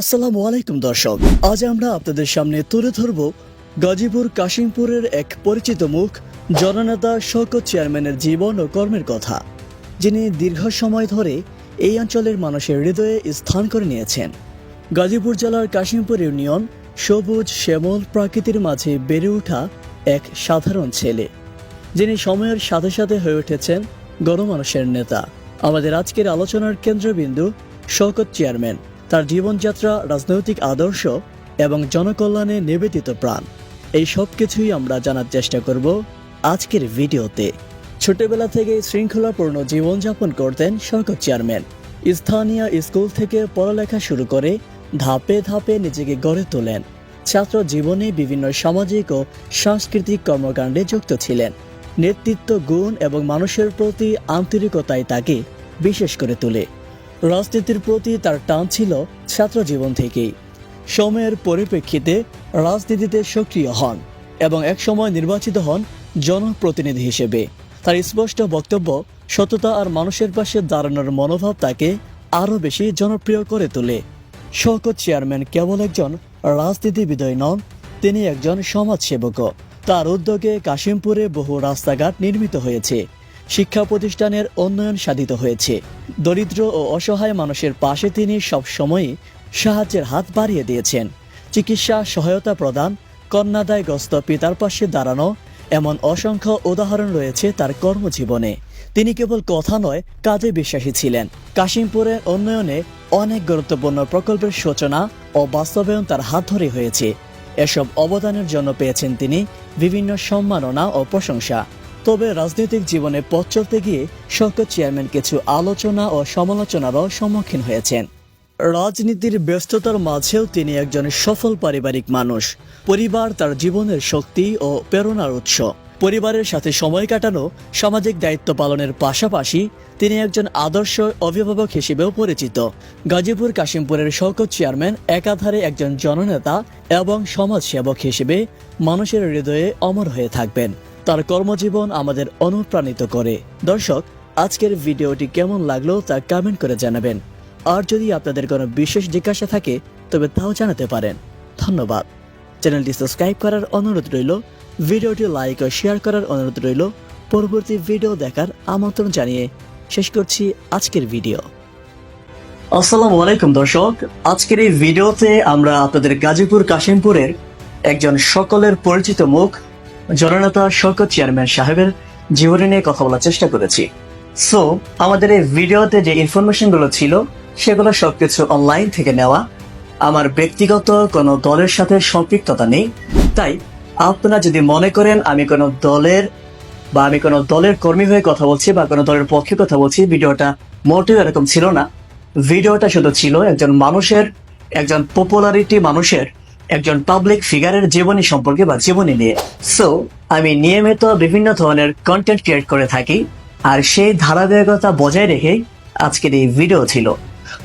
আসসালামু আলাইকুম দর্শক, আজ আমরা আপনাদের সামনে তুলে ধরব গাজীপুর কাশিমপুরের এক পরিচিত মুখ, জননেতা শওকত চেয়ারম্যানের জীবন ও কর্মের কথা, যিনি দীর্ঘ সময় ধরে এই অঞ্চলের মানুষের হৃদয়ে স্থান করে নিয়েছেন। গাজীপুর জেলার কাশিমপুর ইউনিয়ন সবুজ, শ্যামল প্রকৃতির মাঝে বেড়ে ওঠা এক সাধারণ ছেলে, যিনি সময়ের সাথে সাথে হয়ে উঠেছেন গণমানুষের নেতা। আমাদের আজকের আলোচনার কেন্দ্রবিন্দু শওকত চেয়ারম্যান। তার জীবনযাত্রা, রাজনৈতিক আদর্শ এবং জনকল্যাণে নিবেদিত প্রাণ। এই সব কিছুই আমরা জানার চেষ্টা করব আজকের ভিডিওতে। ছোটবেলা থেকে শৃঙ্খলাপূর্ণ জীবনযাপন করতেন শওকত চেয়ারম্যান। স্থানীয় স্কুল থেকে পড়ালেখা শুরু করে ধাপে ধাপে নিজেকে গড়ে তোলেন। ছাত্র জীবনে বিভিন্ন সামাজিক ও সাংস্কৃতিক কর্মকাণ্ডে যুক্ত ছিলেন। নেতৃত্ব, গুণ এবং মানুষের প্রতি আন্তরিকতাই তাকে বিশেষ করে তোলে। রাজনীতির প্রতি তার টান ছিল ছাত্র জীবন থেকেই। সময়ের পরিপ্রেক্ষিতে রাজনীতিতে সক্রিয় হন এবং একসময় নির্বাচিত হন জনপ্রতিনিধি হিসেবে। তার স্পষ্ট বক্তব্য, সততা আর মানুষের পাশে দাঁড়ানোর মনোভাব তাকে আরও বেশি জনপ্রিয় করে তোলে। শওকত চেয়ারম্যান কেবল একজন রাজনীতিবিদই নন, তিনি একজন সমাজসেবকও। তার উদ্যোগে কাশিমপুরে বহু রাস্তাঘাট নির্মিত হয়েছে। শিক্ষা প্রতিষ্ঠানের উন্নয়ন সাধিত হয়েছে। দরিদ্র ও অসহায় মানুষের পাশে তিনি সবসময়ই সাহায্যের হাত বাড়িয়ে দিয়েছেন। চিকিৎসা সহায়তা প্রদান, কন্যাদায়গ্রস্ত পিতার পাশে দাঁড়ানো এমন অসংখ্য উদাহরণ রয়েছে তার কর্মজীবনে। তিনি কেবল কথা নয়, কাজে বিশ্বাসী ছিলেন। কাশিমপুরের উন্নয়নে অনেক গুরুত্বপূর্ণ প্রকল্পের সূচনা ও বাস্তবায়ন তার হাত ধরে হয়েছে। এসব অবদানের জন্য পেয়েছেন তিনি বিভিন্ন সম্মাননা ও প্রশংসা। তবে রাজনৈতিক জীবনে পথ চলতে গিয়ে শওকত চেয়ারম্যান কিছু আলোচনা ও সমালোচনারও সম্মুখীন হয়েছেন। রাজনীতির ব্যস্ততার মাঝেও তিনি একজন সফল পারিবারিক মানুষ। পরিবার তার জীবনের শক্তি ও প্রেরণার উৎস। পরিবারের সাথে সময় কাটানো, সামাজিক দায়িত্ব পালনের পাশাপাশি তিনি একজন আদর্শ অভিভাবক হিসেবেও পরিচিত। গাজীপুর কাশিমপুরের শওকত চেয়ারম্যান একাধারে একজন জননেতা এবং সমাজসেবক হিসেবে মানুষের হৃদয়ে অমর হয়ে থাকবেন। তার কর্মজীবন আমাদের অনুপ্রাণিত করে। দর্শক, আজকের ভিডিওটি কেমন লাগল তা কমেন্ট করে জানাবেন। আর যদি আপনাদের কোনো বিশেষ জিজ্ঞাসা থাকে, তবে তাও জানাতে পারেন। ধন্যবাদ। চ্যানেলটি সাবস্ক্রাইব করার অনুরোধ রইল, ভিডিওটি লাইক ও শেয়ার করার অনুরোধ রইল। পরবর্তী ভিডিও দেখার আমন্ত্রণ জানিয়ে শেষ করছি আজকের ভিডিও। আসসালামু আলাইকুম দর্শক, আজকের এই ভিডিওতে আমরা আপনাদের গাজীপুর কাশিমপুরের একজন সকলের পরিচিত মুখ জননেতা শওকত চেয়ারম্যান সাহেবের জীবনী নিয়ে কথা বলার চেষ্টা করেছি। সো আমাদের এই ভিডিওতে যে ইনফরমেশনগুলো ছিল, সেগুলো সবকিছু অনলাইন থেকে নেওয়া। আমার ব্যক্তিগত কোনো দলের সাথে সম্পৃক্ততা নেই। তাই, আপনারা যদি মনে করেন আমি কোনো দলের বা আমি কোনো দলের কর্মী হয়ে কথা বলছি বা কোনো দলের পক্ষে কথা বলছি, ভিডিওটা মোটেও এরকম ছিল না। ভিডিওটা শুধু ছিল একজন মানুষের, একজন পপুলারিটি মানুষের একজন পাবলিক ফিগারের জীবনী সম্পর্কে বা জীবনী নিয়ে। সো আমি নিয়মিত বিভিন্ন ধরনের কন্টেন্ট ক্রিয়েট করে থাকি, আর সেই ধারাবাহিকতা বজায় রেখে আজকের এই ভিডিও ছিল।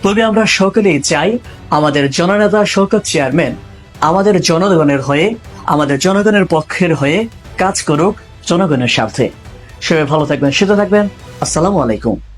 তবে আমরা সকলেই চাই আমাদের জননেতা শওকত চেয়ারম্যান আমাদের জনগণের হয়ে, আমাদের জনগণের পক্ষের হয়ে কাজ করুক জনগণের স্বার্থে। সবাই ভালো থাকবেন, সুস্থ থাকবেন। আসসালামু আলাইকুম।